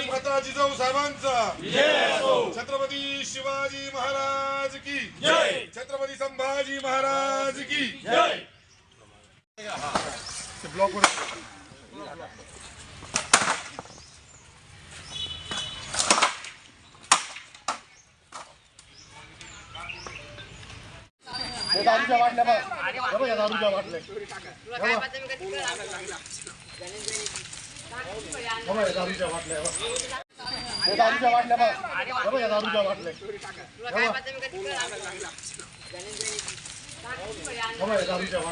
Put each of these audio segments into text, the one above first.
राजमाता जिजाऊ साहेबांचा. छत्रपती शिवाजी महाराज की. छत्रपती संभाजी महाराज की. ब्लॉक दारूच्या बाटल्या बघ. बघ, या दारूच्या बाटल्या. दारूच्या दारूच्या बघ. दारूच्या दारूच्या.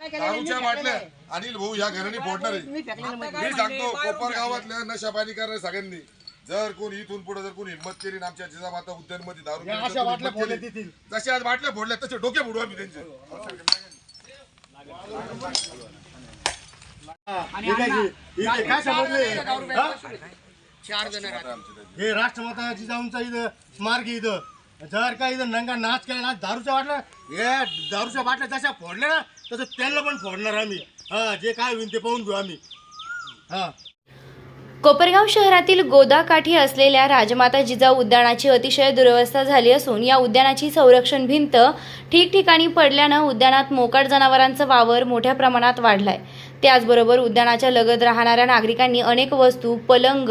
दारूच्या बाटल्या अनिल भाऊ या घराने फोडणार आहे मी सांगतो कोपर गावातल्या नशा पाणी करणार सगळ्यांनी जर कोणी इथून पुढे जर कोणी हिंमत केली ना आमच्या जिजामाता उद्यानमध्ये दारू. जशा आज बाटल्या फोडल्या तसे डोके फोडू आम्ही त्यांचे काय हे- हे काय समजले हा? हे? राष्ट्रमाता जिजाऊंचा इथं स्मारक आहे इथं. जर का इथं नंगा नाच केला ना दारूच्या बाटल्या हे दारूच्या बाटल्या जशा फोडल्या ना तसं त्यांना पण फोडणार आम्ही. हा जे काय होईल ते पाहून घेऊ आम्ही. हा. कोपरगाव शहरातील गोदाकाठी असलेल्या राजमाता जिजाऊ उद्यानाची अतिशय दुरवस्था झाली असून या उद्यानाची संरक्षण भिंत ठिकठिकाणी पडल्यानं उद्यानात मोकाट जनावरांचा वावर मोठ्या प्रमाणात वाढलाय. त्याचबरोबर उद्यानाच्या लगत राहणाऱ्या नागरिकांनी अनेक वस्तू पलंग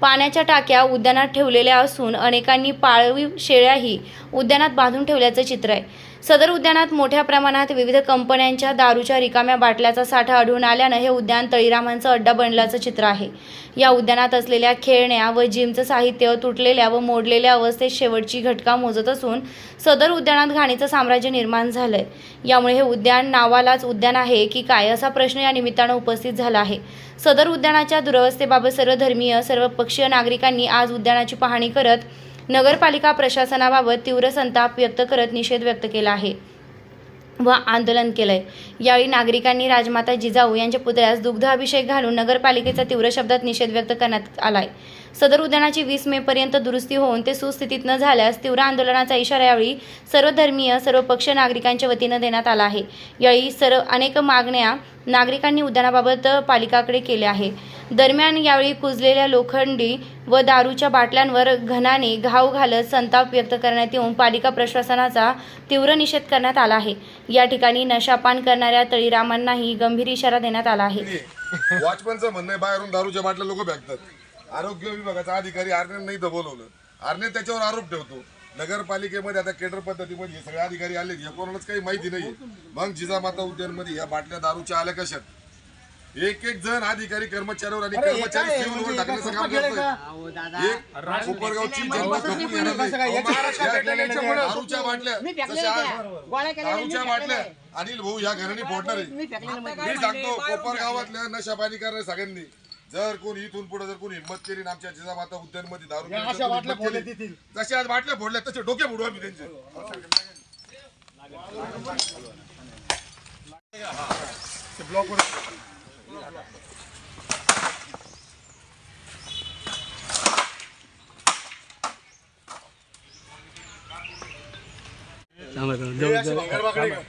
पाण्याच्या टाक्या उद्यानात ठेवलेल्या असून अनेकांनी पाळवी शेळ्याही उद्यानात बांधून ठेवल्याचं चित्र आहे. सदर उद्यानात मोठ्या प्रमाणात विविध कंपन्यांच्या दारूच्या रिकाम्या बाटल्याचा साठा आढळून आल्यानं हे उद्यान तळीरामांचं अड्डा बनल्याचं चित्र आहे. या उद्यानात असलेल्या खेळण्या व जिमचं साहित्य तुटलेल्या व मोडलेल्या अवस्थेत शेवटची घटका मोजत असून सदर उद्यानात घाणीचं साम्राज्य निर्माण झालंय. यामुळे हे उद्यान नावालाच उद्यान आहे की काय असा प्रश्न या निमित्तानं उपस्थित झाला आहे. सदर उद्यानाच्या दुरवस्थेबाबत सर्व धर्मीय सर्व पक्षीय नागरिकांनी आज उद्यानाची पाहणी करत नगरपालिका प्रशासनाबाबत तीव्र संताप व्यक्त करत निषेध व्यक्त केला आहे व आंदोलन केलंय. यावेळी नागरिकांनी राजमाता जिजाऊ यांच्या पुतळ्यास दुग्ध अभिषेक घालून नगरपालिकेचा तीव्र शब्दात निषेध व्यक्त करण्यात आलाय. सदर उद्यानाची वीस मे पर्यंत दुरुस्ती होऊन ते सुस्थितीत न झाल्यास तीव्र आंदोलनाचा इशारा यावेळी सर्व धर्मीय सर्व पक्ष नागरिकांच्या वतीनं देण्यात आला आहे. यावेळी सर्व अनेक मागण्या नागरिकांनी उद्यानाबाबत पालिकाकडे केल्या आहे. दरम्यान यावेळी कुजलेल्या लोखंडी व दारूच्या बाटल्यांवर घनाने घाव घालत संताप व्यक्त करण्यात येऊन पालिका प्रशासनाचा तीव्र निषेध करण्यात आला आहे. या ठिकाणी नशापान करणाऱ्या तळीरामांनाही गंभीर इशारा देण्यात आला आहे. वॉचमनचं म्हणणं आहे बाहेरून दारूच्या बाटल्या लोक फेकतात. आरोग्य विभागाचा अधिकारी आरने नाही बोलवलं. आरने त्याच्यावर आरोप ठेवतो. नगरपालिकेमध्ये आता केडर पद्धतीमध्ये हे सगळे अधिकारी आले या कोणालाच काही माहिती नाही मग जिजामाता उद्यानमध्ये या बाटल्या दारूच्या आल्या कशात? एक एक जण अधिकारी कर्मचाऱ्यावर आणि कर्मचारी सिव्हिलवर टाकण्याचं काम करतोय. एक कोपरगावची जनता खपून येणार नाही. या दारूच्या बाटल्या. दारूच्या बाटल्या. अनिल भाऊ या घराने फोडणार आहे. मी सांगतो कोपर गावातल्या नशा पाणी करणाऱ्या सगळ्यांनी जर कोणी इथून पुढे जर कोणी हिंमत केली ना आमच्या जिजामाता उद्यानमध्ये दारू अशा फोडल्या देतील. जसे आज बाटल्या फोडल्या तसे डोके फोडू आम्ही त्यांचे ते ब्लॉक वर हे असे भांगरबाकडे का?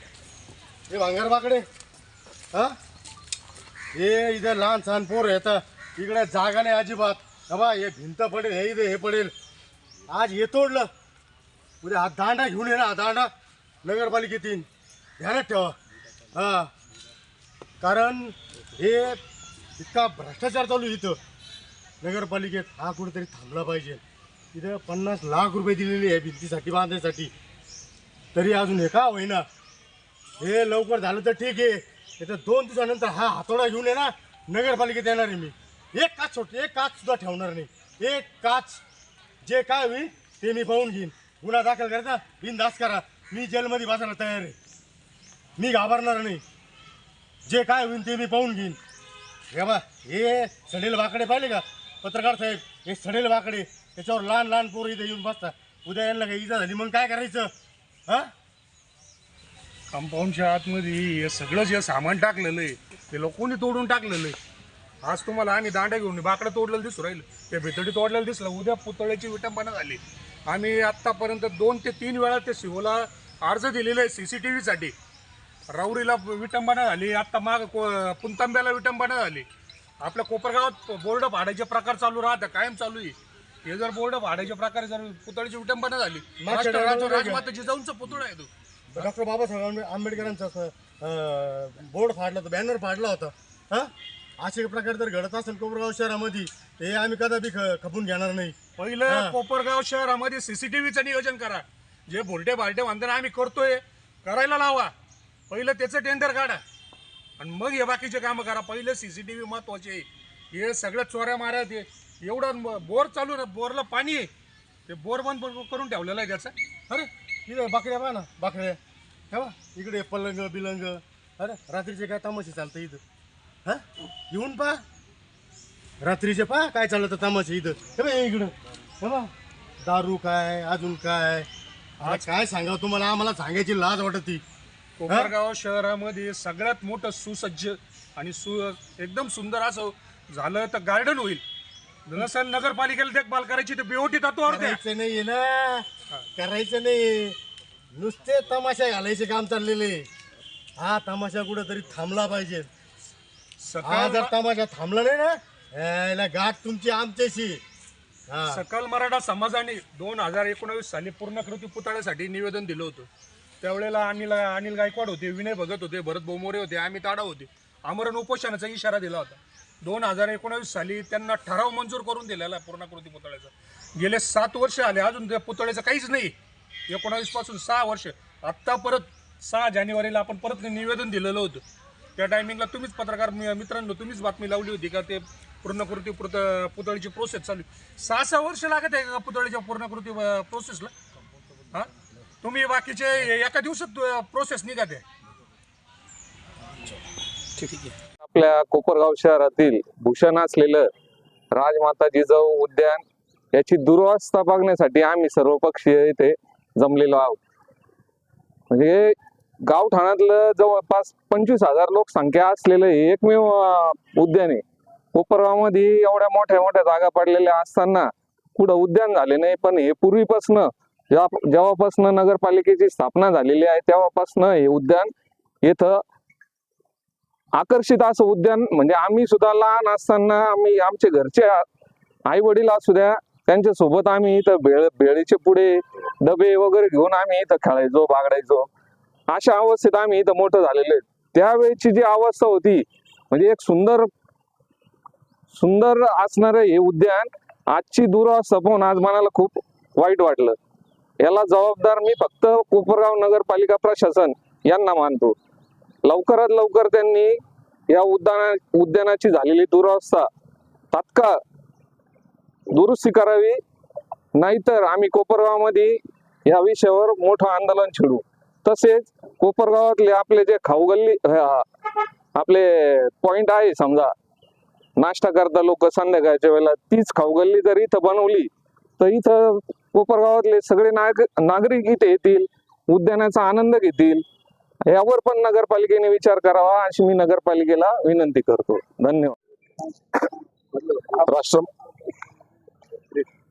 हे भांगरबाकडे हा हे इथं लहान सहान पोर येतं इकडे जागा नाही अजिबात. बाबा हे भिंत पडेल हे इथे हे पडेल. आज हे तोडलं. उद्या हा दांडा घेऊन ये ना हा दांडा. नगरपालिकेतील ध्यानात ठेवा. हा. कारण हे इतका भ्रष्टाचार चालू आहे इथं. नगरपालिकेत हा कुठेतरी थांबला पाहिजे. इथं पन्नास लाख रुपये दिलेले आहे भिंतीसाठी बांधण्यासाठी तरी अजून हे का होईना? हे लवकर झालं तर ठीक आहे. तर दोन दिवसानंतर हा हातोडा घेऊन ये ना नगरपालिकेत येणार आहे मी. एक काच सोड एक काच सुद्धा ठेवणार नाही. एक काच जे काय होईल ते मी पाहून घेईन. गुन्हा दाखल करायचा बिनधास्त करा. मी जेलमध्ये बसायला तयार आहे. मी घाबरणार नाही. जे काय होईल ते मी पाहून घेईन. हे बा हे सडेल वाकडे पाहिले का? पत्रकार साहेब हे सडेल वाकडे. त्याच्यावर लहान लहान पोरं इथे येऊन बसतात. उद्या यांना काही इजा झाली मग काय करायचं? हां? कंपाऊंडच्या आतमध्ये हे सगळं जे सामान टाकलेलं आहे ते लोकांनी तोडून टाकलेलं आहे. आज तुम्हाला आम्ही दांड्या घेऊन बाकडं तोडलेलं दिसू राहिलं. ते भितडी तोडलेलं दिसलं. उद्या पुतळ्याची विटंबना झाली. आम्ही आत्तापर्यंत दोन ते तीन वेळा ते शिवला अर्ज दिलेला आहे सी सी टी व्हीसाठी. राऊरीला विटंबना झाली. आत्ता माग को पुंतांब्याला विटंबना झाली. आपल्या कोपरगावात बोर्ड फाडायचे प्रकार चालू राहतात कायम चालू आहे. हे जर बोर्ड फाडायचे प्रकार जर पुतळ्याची विटंबना झाली मागच्या राष्ट्र- वेळेला राज- बघा. राजमाता जिजाऊंचा पुतळा आहे तो. डॉक्टर बाबासाहेब आंबे- आंबेडकरांचा बोर्ड फाडला होता बॅनर फाडला होता. हा? असे प्रकार जर घडत असेल कोपरगाव शहरामध्ये हे आम्ही कदापि खपून घेणार नाही. पहिलं कोपरगाव शहरामध्ये सीसीटीव्हीचं नियोजन करा. जे भोलटे बालटे म्हणताना आम्ही करतोय करायला लावा. पहिलं त्याचं टेंडर काढा. आणि मग हे बाकीचे कामं करा. पहिलं सीसीटीव्ही महत्त्वाचे. हे सगळ्या चोऱ्या माऱ्या ते एवढं बोर चालू बोरला पाणी आहे. ते बोर बंद करून ठेवलेलं आहे त्याचं. अरे इथं बाकड्या पहा ना बाकड्या. हे बा इकडे पलंग बिलंग. अरे रात्रीचे काय तमाशे चालतं इथं? हा? येऊन पहा. रात्रीचे पहा काय चाललं तमाशे इथं. हे बा इकडं. हे बा दारू काय अजून काय? आता काय सांगावं तुम्हाला? आम्हाला सांगायची लाज वाटत ती कोपरगाव शहरामध्ये सगळ्यात मोठं सुसज्ज आणि सु एकदम सुंदर असं झालं तर गार्डन होईल. नसेल नगरपालिकेला देखभाल करायची तर बेवटी तत्वावर द्या. करायचं नाहीये ना. करायचं नाही नुसते तमाशा घालायचे काम चाललेले. हा तमाशा कुठं तरी थांबला पाहिजे. हा सकाळ जर तमाशा थांबला नाही ना यायला गाठ तुमची आमच्याशी. हा. सकल मराठा समाजाने दोन हजार एकोणावीस साली पूर्णकृती पुतळ्यासाठी निवेदन दिलं होतं. त्यावेळेला अनिल अनिल गायकवाड होते विनय भगत होते भरत बोमोरे होते आम्ही ताडा होते. आमरण उपोषणाचा इशारा दिला होता. दोन हजार एकोणावीस साली त्यांना ठराव मंजूर करून दिलेला आहे पूर्णाकृती पुतळ्याचा. गेले सात वर्ष आले. अजून त्या पुतळ्याचं काहीच नाही. एकोणावीसपासून सहा वर्ष. आत्ता परत सहा जानेवारीला आपण परत निवेदन दिलेलं होतं. त्या टायमिंगला तुम्हीच पत्रकार मि- मित्रांनो तुम्हीच बातमी लावली होती का ते पूर्णकृती पुत पुतळीची प्रोसेस चालू आहे. सहा सहा वर्ष लागत आहे का पुतळीच्या पूर्णकृती प्रोसेसला हां? तुम्ही बाकीचे एका दिवसात प्रोसेस निघत. आहे. आपल्या कोपरगाव शहरातील भूषण असलेलं राजमाता जिजाऊ उद्यान याची दुरवस्था बघण्यासाठी आम्ही सर्व पक्षीय इथे जमलेलो आहोत. म्हणजे गावठाणातलं जवळपास पंचवीस हजार लोकसंख्या असलेलं हे एकमेव उद्यान आहे. कोपरगावमध्ये एवढ्या मोठ्या मोठ्या जागा पडलेल्या असताना कुठं उद्यान झाले नाही पण हे पूर्वीपासनं जेव्हा जेव्हापासनं नगरपालिकेची स्थापना झालेली आहे तेव्हापासनं हे उद्यान इथं आकर्षित असं उद्यान म्हणजे आम्ही सुद्धा लहान असताना आम्ही आमचे घरचे आई वडील असू द्या त्यांच्यासोबत आम्ही इथं बेळ बेळीचे पुढे डबे वगैरे घेऊन आम्ही इथं खेळायचो बागडायचो. अशा अवस्थेत आम्ही इथं मोठं झालेलो आहे. त्यावेळची जी अवस्था होती म्हणजे एक सुंदर सुंदर असणारं हे उद्यान आजची दुरावस्था पाहून आज मनाला खूप वाईट वाटलं. याला जबाबदार मी फक्त कोपरगाव नगरपालिका प्रशासन यांना मानतो. लवकरात लवकर त्यांनी या उद्याना उद्यानाची झालेली दुरावस्था तात्काळ दुरुस्ती करावी. नाहीतर आम्ही कोपरगावमध्ये या विषयावर मोठं आंदोलन छेडू. तसेच कोपरगावातले आपले जे खाऊगल्ली आपले पॉइंट आहे समजा नाश्ता करता लोक संध्याकाळच्या वेळेला तीच खाऊगल्ली जर इथं बनवली तर इथं कोपरगावातले सगळे नाग नागरिक इथे येतील उद्यानाचा आनंद घेतील. यावर पण नगरपालिकेने विचार करावा अशी मी नगरपालिकेला विनंती करतो. धन्यवाद. राष्ट्र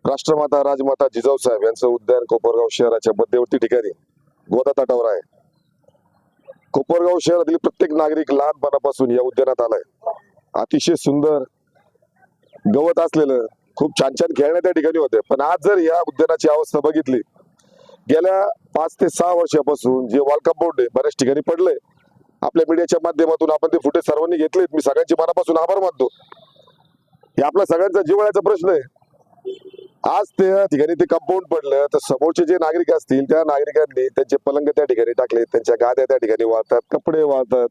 राष्ट्रमाता राजमाता जिजाऊ साहेब यांचं उद्यान कोपरगाव शहराच्या मध्यवर्ती ठिकाणी गोदा तटावर आहे. कोपरगाव शहरातील प्रत्येक नागरिक लहानपणापासून या उद्यानात आलाय. अतिशय सुंदर गवत असलेलं खूप छान छान खेळण्या त्या ठिकाणी होते पण आज जर या उद्यानाची अवस्था बघितली गेल्या पाच ते सहा वर्षापासून जे वॉल कंपाऊंड आहे बऱ्याच ठिकाणी पडलंय. आपल्या मीडियाच्या माध्यमातून आपण ते फुटेज सर्वांनी घेतलेत. मी सगळ्यांचे मनापासून आभार मानतो. हे आपल्या सगळ्यांचा जिव्हाळ्याचा प्रश्न आहे. आज त्या ठिकाणी ते कंपाऊंड पडलं तर समोरचे जे नागरिक असतील त्या नागरिकांनी त्यांचे पलंग त्या ठिकाणी टाकले त्यांच्या गाद्या त्या ठिकाणी वाळतात कपडे वाळतात.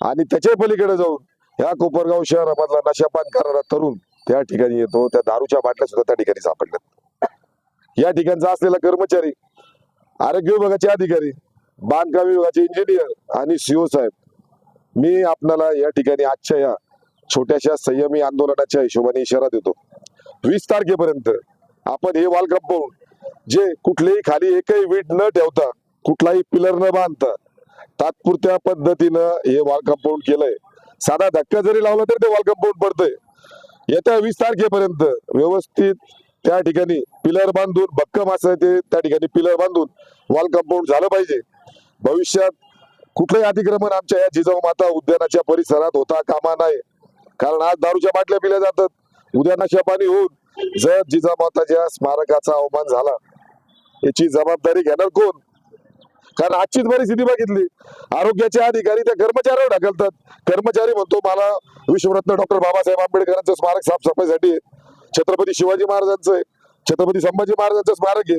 आणि त्याच्या पलीकडे जाऊन ह्या कोपरगाव शहरामधला नशापान करणारा तरुण त्या ठिकाणी येतो त्या दारूच्या बाटल्या सुद्धा त्या ठिकाणी सापडल्यात. या ठिकाणचा असलेला कर्मचारी आरोग्य विभागाचे अधिकारी बांधकाम विभागाचे इंजिनियर आणि सीओ साहेब. मी आपणाला या ठिकाणी आजच्या या छोट्याशा संयमी आंदोलनाच्या हिशोबाने इशारा देतो. वीस तारखेपर्यंत आपण हे वॉल कंपाऊंड जे कुठलेही खाली एकही वीट न ठेवता कुठलाही पिलर न बांधता तात्पुरत्या पद्धतीनं हे वॉल कंपाऊंड केलंय. साधा धक्का जरी लावला तरी ते वॉल कंपाऊंड पडतंय. येत्या वीस तारखेपर्यंत व्यवस्थित त्या ठिकाणी पिलर बांधून भक्कम असं ते त्या ठिकाणी पिलर बांधून वॉल कंपाऊंड झालं पाहिजे. भविष्यात कुठलंही अतिक्रमण आमच्या या जिजाऊ माता उद्यानाच्या परिसरात होता कामा नाही कारण आज दारूच्या बाटल्या पिल्या जातात. उद्या नशापाणी होऊन जर जिजामाताच्या स्मारकाचा अवमान झाला. याची जबाबदारी घेणार कोण? कारण आजचीच परिस्थिती बघितली. आरोग्याचे अधिकारी त्या कर्मचाऱ्यावर ढकलतात. कर्मचारी म्हणतो मला विश्वरत्न डॉक्टर बाबासाहेब आंबेडकरांचं स्मारक साफसफाईसाठी छत्रपती शिवाजी महाराजांचं आहे. छत्रपती संभाजी महाराजांचं स्मारक आहे.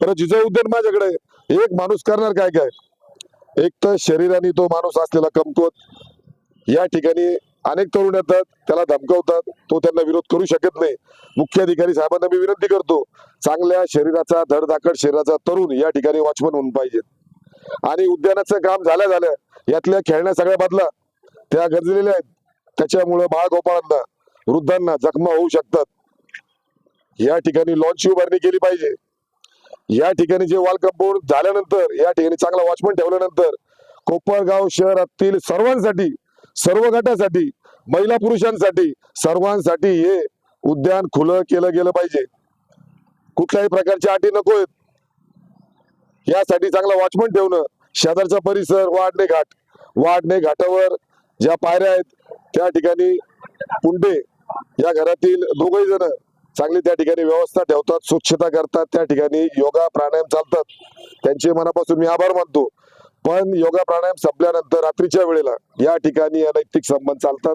पण जिजाऊ उद्यान माझ्याकडे एक माणूस करणार काय काय? एक तर शरीराने तो माणूस असलेला कमकुवत. या ठिकाणी अनेक तरुण येतात. त्याला धमकावतात. तो त्यांना विरोध करू शकत नाही. मुख्य अधिकारी साहेबांना मी विनंती करतो चांगल्या शरीराचा धडधाकड शरीराचा तरुण या ठिकाणी वॉचमन होऊन पाहिजे. आणि उद्यानाचं काम झाल्या झाल्या यातल्या खेळण्या सगळ्या बदला. त्या गरजलेल्या आहेत. त्याच्यामुळे बाळगोपाळांना वृद्धांना जखमा होऊ शकतात. या ठिकाणी लॉन्चची उभारणी केली पाहिजे. या ठिकाणी जे वॉल कंपाऊंड झाल्यानंतर या ठिकाणी चांगला वॉचमन ठेवल्यानंतर कोपरगाव शहरातील सर्वांसाठी सर्व गटासाठी महिला पुरुषांसाठी सर्वांसाठी हे उद्यान खुलं केलं गेलं पाहिजे. कुठल्याही प्रकारच्या अटी नको आहेत. यासाठी चांगला वॉचमन ठेवणं शेजारचा परिसर वाढणे घाट. वाढणे घाटावर ज्या पायऱ्या आहेत त्या ठिकाणी पुंडे या घरातील दोघही जण चांगली त्या ठिकाणी व्यवस्था ठेवतात स्वच्छता करतात त्या ठिकाणी योगा प्राणायाम चालतात. त्यांचे मनापासून मी आभार मानतो. पण योगा प्राणायाम संपल्यानंतर रात्रीच्या वेळेला या ठिकाणी अनैतिक संबंध चालतात.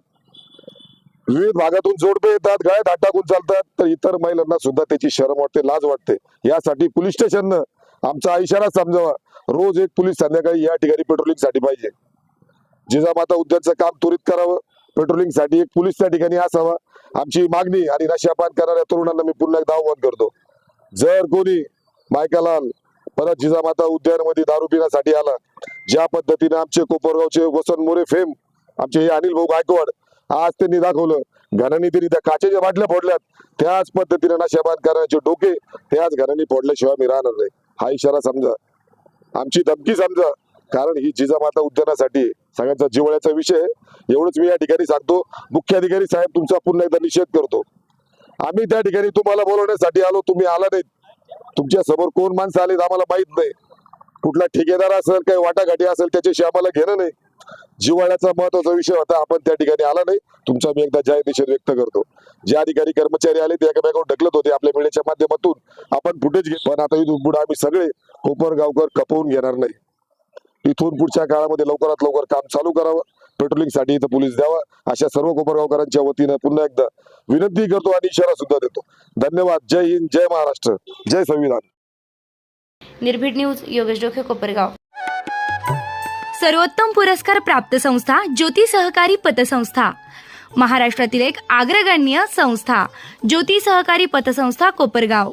विविध भागातून जोडपे येतात गळ्यात हात टाकून चालतात तर इतर महिलांना सुद्धा त्याची शरम वाटते लाज वाटते. यासाठी पोलीस स्टेशननं आमचा इशारा समजावा. रोज एक पोलीस संध्याकाळी या ठिकाणी पेट्रोलिंगसाठी पाहिजे. जिजामाता उद्यानचं काम त्वरित करावं. पेट्रोलिंगसाठी एक पोलीस त्या ठिकाणी असावा. आमची मागणी आणि नशापान करणाऱ्या तरुणांना मी पुन्हा एकदा आव्हान करतो. जर कोणी मायकालाल परत जिजामाता उद्यानमध्ये दारू पिण्यासाठी आला ज्या पद्धतीने आमचे कोपरगावचे वसंत मोरे फेम आमचे हे अनिल भाऊ गायकवाड आज त्यांनी दाखवलं घरांनी तरी त्या काचेच्या बाटल्या फोडल्यात त्याच पद्धतीने नशापान करण्याचे डोके त्याच घरांनी फोडल्याशिवाय मी राहणार नाही. हा इशारा समजा. आमची धमकी समजा. कारण ही जिजामाता उद्यानासाठी सगळ्यांचा जिवळ्याचा विषय एवढंच मी या ठिकाणी सांगतो. मुख्य अधिकारी साहेब तुमचा पुन्हा एकदा निषेध करतो. आम्ही त्या ठिकाणी तुम्हाला बोलवण्यासाठी आलो. तुम्ही आला नाहीत. तुमच्यासमोर कोण माणसं आलेत आम्हाला माहीत नाही. कुठला ठेकेदार असेल काही वाटाघाटी असेल त्याच्याशी आम्हाला घेणं नाही. जिव्हाळ्याचा महत्त्वाचा विषय होता. आपण त्या ठिकाणी आला नाही. तुमचा मी एकदा जाहीर निषेध व्यक्त करतो. जे अधिकारी कर्मचारी आले ते एकामेकावर ढकलत होते आपल्या मीडियाच्या माध्यमातून. आपण फुटेज घेत पण आता इथून पुढे आम्ही सगळे कोपरगावकर खपवून घेणार नाही. इथून पुढच्या काळामध्ये लवकरात लवकर काम चालू करावं. पेट्रोलिंगसाठी इथं पोलीस द्यावा. अशा सर्व कोपरगावकरांच्या वतीनं पुन्हा एकदा विनंती करतो आणि इशारा सुद्धा देतो. धन्यवाद. जय हिंद जय महाराष्ट्र. जय संविधान. निर्भीड न्यूज योगेश डोके कोपरगाव. सर्वोत्तम पुरस्कार प्राप्त संस्था ज्योती सहकारी पतसंस्था. महाराष्ट्रातील एक अग्रगण्य संस्था ज्योती सहकारी पतसंस्था कोपरगाव.